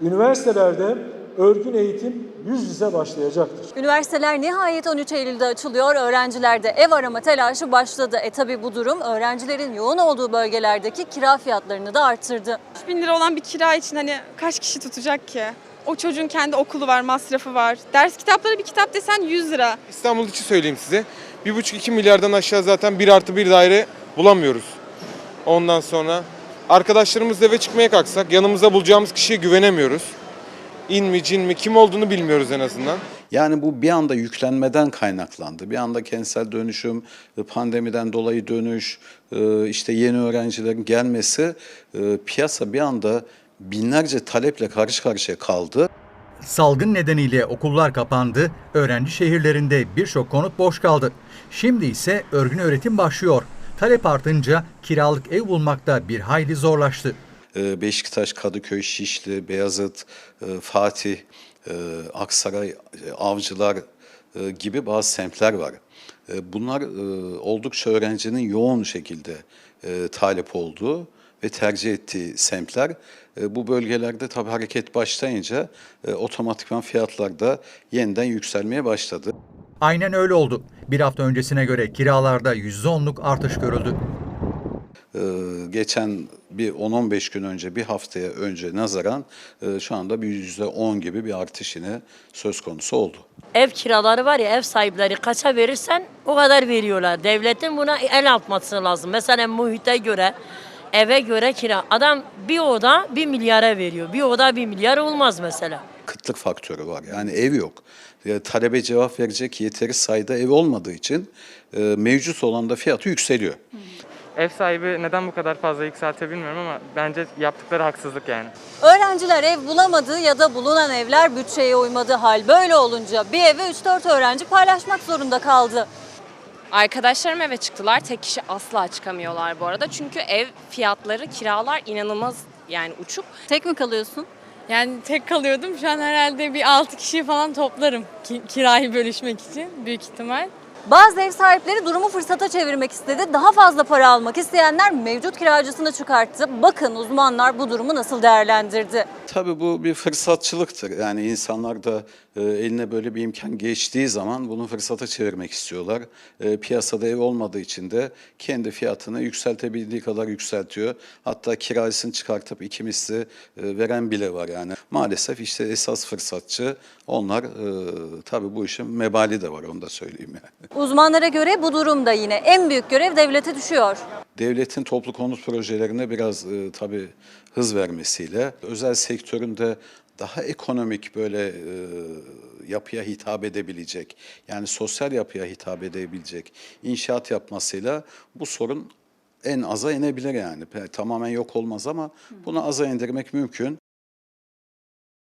Üniversitelerde örgün eğitim yüz yüze başlayacaktır. Üniversiteler nihayet 13 Eylül'de açılıyor. Öğrencilerde ev arama telaşı başladı. E tabi bu durum öğrencilerin yoğun olduğu bölgelerdeki kira fiyatlarını da arttırdı. 3000 lira olan bir kira için hani kaç kişi tutacak ki? O çocuğun kendi okulu var, masrafı var. Ders kitapları bir kitap desen 100 lira. İstanbul için söyleyeyim size. 1,5-2 milyardan aşağı zaten 1 artı 1 daire bulamıyoruz. Ondan sonra arkadaşlarımızla eve çıkmaya kalksak yanımızda bulacağımız kişiye güvenemiyoruz. İn mi cin mi kim olduğunu bilmiyoruz en azından. Yani bu bir anda yüklenmeden kaynaklandı. Bir anda kentsel dönüşüm, pandemiden dolayı dönüş, e, işte yeni öğrencilerin gelmesi e, piyasa bir anda binlerce taleple karşı karşıya kaldı. Salgın nedeniyle okullar kapandı, öğrenci şehirlerinde birçok konut boş kaldı. Şimdi ise örgün öğretim başlıyor. Talep artınca kiralık ev bulmakta bir hayli zorlaştı. E, Beşiktaş, Kadıköy, Şişli, Beyazıt, e, Fatih, e, Aksaray, e, Avcılar gibi bazı semtler var. Bunlar oldukça öğrencinin yoğun şekilde talep olduğu ve tercih ettiği semtler. Bu bölgelerde tabii hareket başlayınca otomatikman fiyatlar da yeniden yükselmeye başladı. Aynen öyle oldu. Bir hafta öncesine göre kiralarda %10'luk artış görüldü. Ee, geçen bir 10-15 gün önce, bir haftaya önce nazaran e, şu anda bir %10 gibi bir artış yine söz konusu oldu. Ev kiraları var ya ev sahipleri kaça verirsen o kadar veriyorlar. Devletin buna el atması lazım. Mesela muhite göre eve göre kira. Adam bir oda bir milyara veriyor. Bir oda bir milyar olmaz mesela. Kıtlık faktörü var. Yani ev yok. Talebe cevap verecek yeteri sayıda ev olmadığı için e, mevcut olan da fiyatı yükseliyor. Ev sahibi neden bu kadar fazla yükseltiyor bilmiyorum ama bence yaptıkları haksızlık yani. Öğrenciler ev bulamadı ya da bulunan evler bütçeye uymadı. Hal böyle olunca bir eve 3-4 öğrenci paylaşmak zorunda kaldı. Arkadaşlarım eve çıktılar. Tek kişi asla çıkamıyorlar bu arada. Çünkü ev fiyatları, kiralar inanılmaz yani uçuk. Tek mi kalıyorsun? Yani tek kalıyordum. Şu an herhalde bir 6 kişiyi falan toplarım ki, kirayı bölüşmek için büyük ihtimal. Bazı ev sahipleri durumu fırsata çevirmek istedi. Daha fazla para almak isteyenler mevcut kiracısını çıkarttı. Bakın uzmanlar bu durumu nasıl değerlendirdi. Tabii bu bir fırsatçılıktır. Yani insanlar da e, eline böyle bir imkan geçtiği zaman bunu fırsata çevirmek istiyorlar. E, piyasada ev olmadığı için de kendi fiyatını yükseltebildiği kadar yükseltiyor. Hatta kirasını çıkartıp iki e, veren bile var yani. Maalesef işte esas fırsatçı onlar. Tabii bu işin mebali de var onu da söyleyeyim yani. Uzmanlara göre bu durumda yine en büyük görev devlete düşüyor. Devletin toplu konut projelerine biraz e, tabii hız vermesiyle özel sektöründe daha ekonomik böyle e, yapıya hitap edebilecek yani sosyal yapıya hitap edebilecek inşaat yapmasıyla bu sorun en aza inebilir yani. Tamamen yok olmaz ama bunu aza indirmek mümkün.